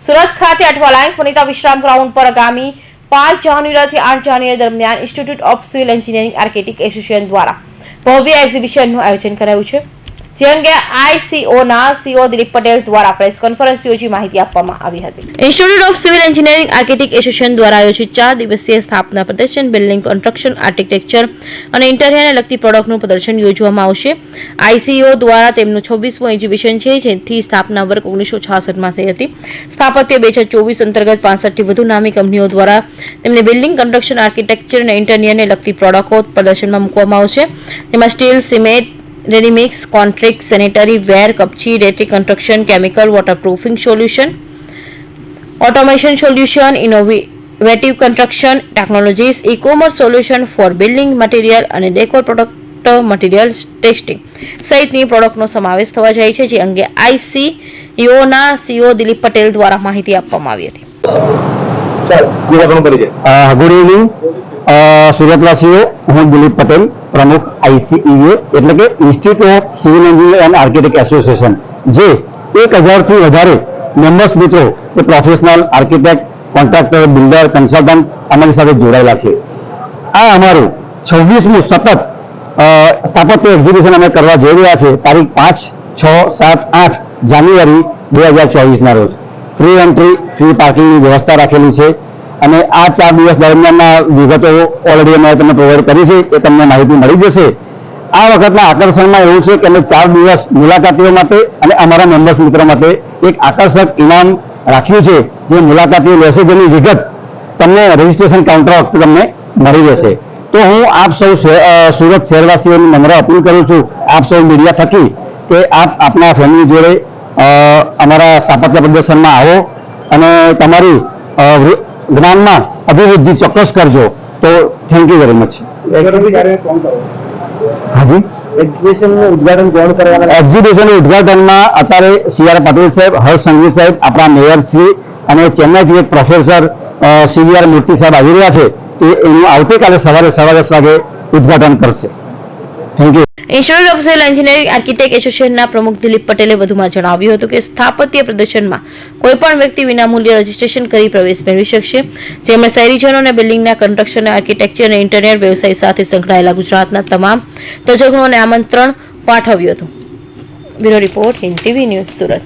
સુરત ખાતે અઠવા લાયન્સ વનિતા વિશ્રામ ગ્રાઉન્ડ પર આગામી પાંચ જાન્યુઆરીથી આઠ જાન્યુઆરી દરમિયાન institute of civil engineering architect association દ્વારા ભવ્ય એક્ઝિબિશનનું આયોજન કરાયું છે. જે અંગે આઈસીઓના સીઓ દિલીપ પટેલ દ્વારા પ્રેસ કોન્ફરન્સ યોજી માહિતી આપવામાં આવી હતી. Institute of civil engineering architect association દ્વારા આયોજિત ચાર દિવસીય સ્થાપના પ્રદર્શન, બિલ્ડિંગ કન્સ્ટ્રક્શન, આર્કિટેક્ચર અને ઇન્ટેરિયરને લગતી પ્રોડક્ટનું પ્રદર્શન યોજવામાં આવશે. આઈસીઓ દ્વારા તેમનું છવ્વીસમું એક્ઝિબિશન છે, જેથી સ્થાપના વર્ગ ઓગણીસો છાસઠમાં થઈ હતી. સ્થાપત્ય બે હજાર ચોવીસ અંતર્ગત પાસઠથી વધુ નામી કંપનીઓ દ્વારા તેમને બિલ્ડિંગ કન્સ્ટ્રક્શન, આર્કિટેક્ચર અને ઇન્ટેરિયરને લગતી પ્રોડક્ટો પ્રદર્શનમાં મૂકવામાં આવશે. તેમાં steel, cement readymix concrete sanitary ware કપચી electric construction chemical waterproofing solution automation solution innovative construction technologies e commerce solution for building material અને ડેકોર પ્રોડક્ટ મટીરિયલ ટેસ્ટિંગ સહિતની પ્રોડક્ટનો સમાવેશ થવા જાય છે જે અંગે આઈસીઈઓના સીઓ દિલીપ પટેલ દ્વારા માહિતી આપવામાં આવી હતી. Good evening. સુરતવાસીઓ હું દિલીપ પટેલ. પ્રમુખ આઈસીઈએ એટલે કે institute of civil engineer and architect association જે એક હજારથી વધારે મેમ્બર્સ મિત્રો એ professional architect contractor builder consultant અમારી સાથે જોડાયેલા છે. આ અમારું છવ્વીસમું સતત સ્થાપત્ય એક્ઝિબિશન અમે કરવા જઈ રહ્યા છે તારીખ પાંચ, છ, સાત, આઠ જાન્યુઆરી બે હજાર ચોવીસના રોજ. ફ્રી એન્ટ્રી ફ્રી પાર્કિંગની વ્યવસ્થા રાખેલી છે. અને આ ચાર દિવસ દરમિયાનના વિગતો ઓલરેડી અમે તમને પ્રોવાઈડ કરી છે, એ તમને માહિતી મળી જશે. આ વખતના આકર્ષણમાં એવું છે કે અમે ચાર દિવસ મુલાકાતીઓ માટે અને અમારા મેમ્બર્સ મિત્રો માટે એક આકર્ષક ઇનામ રાખ્યું છે, જે મુલાકાતીઓ લેશે જેની વિગત તમને રજીસ્ટ્રેશન કાઉન્ટર વખતે તમને મળી જશે. તો હું આપ સૌ સુરત શહેરવાસીઓની નમ્ર અપીલ કરું છું, આપ સૌ મીડિયા થકી કે આપ આપના ફેમિલી જોડે અમારા સ્થાપત્ય પ્રદર્શનમાં આવો અને તમારી જ્ઞાનમાં અભિવૃદ્ધિ ચોક્કસ કરજો. તો થેન્ક યુ વેરી મચ હાજી? એક્ઝિબિશનનું ઉદ્ઘાટન કોણ કરવાના એક્ઝિબિશન ઉદઘાટનમાં અત્યારે સી આર પાટીલ સાહેબ, હર્ષ સંઘવી સાહેબ, આપણા મેયર શ્રી અને ચેન્નાઈથી એક પ્રોફેસર સીવીઆર મૂર્તિ સાહેબ આવી રહ્યા છે. તે એનું આવતીકાલે સવારે સવા દસ વાગે ઉદઘાટન કરશે. Thank you of civil engineering architect એસોસિએશનના પ્રમુખ દિલીપ પટેલે વધુમાં જણાવ્યું હતું કે સ્થાપત્ય પ્રદર્શનમાં કોઈપણ વ્યક્તિ વિનામૂલ્યે રજીસ્ટ્રેશન કરી પ્રવેશ મેળવી શકશે. જેમાં શહેરીજનો અને બિલ્ડિંગના કન્સ્ટ્રક્શન, આર્કિટેક્ચર અને ઇન્ટરનેટ વ્યવસાય સાથે સંકળાયેલા ગુજરાતના તમામ તજજ્ઞોને આમંત્રણ પાઠવ્યું હતું. Bureau report Hind TV news Surat.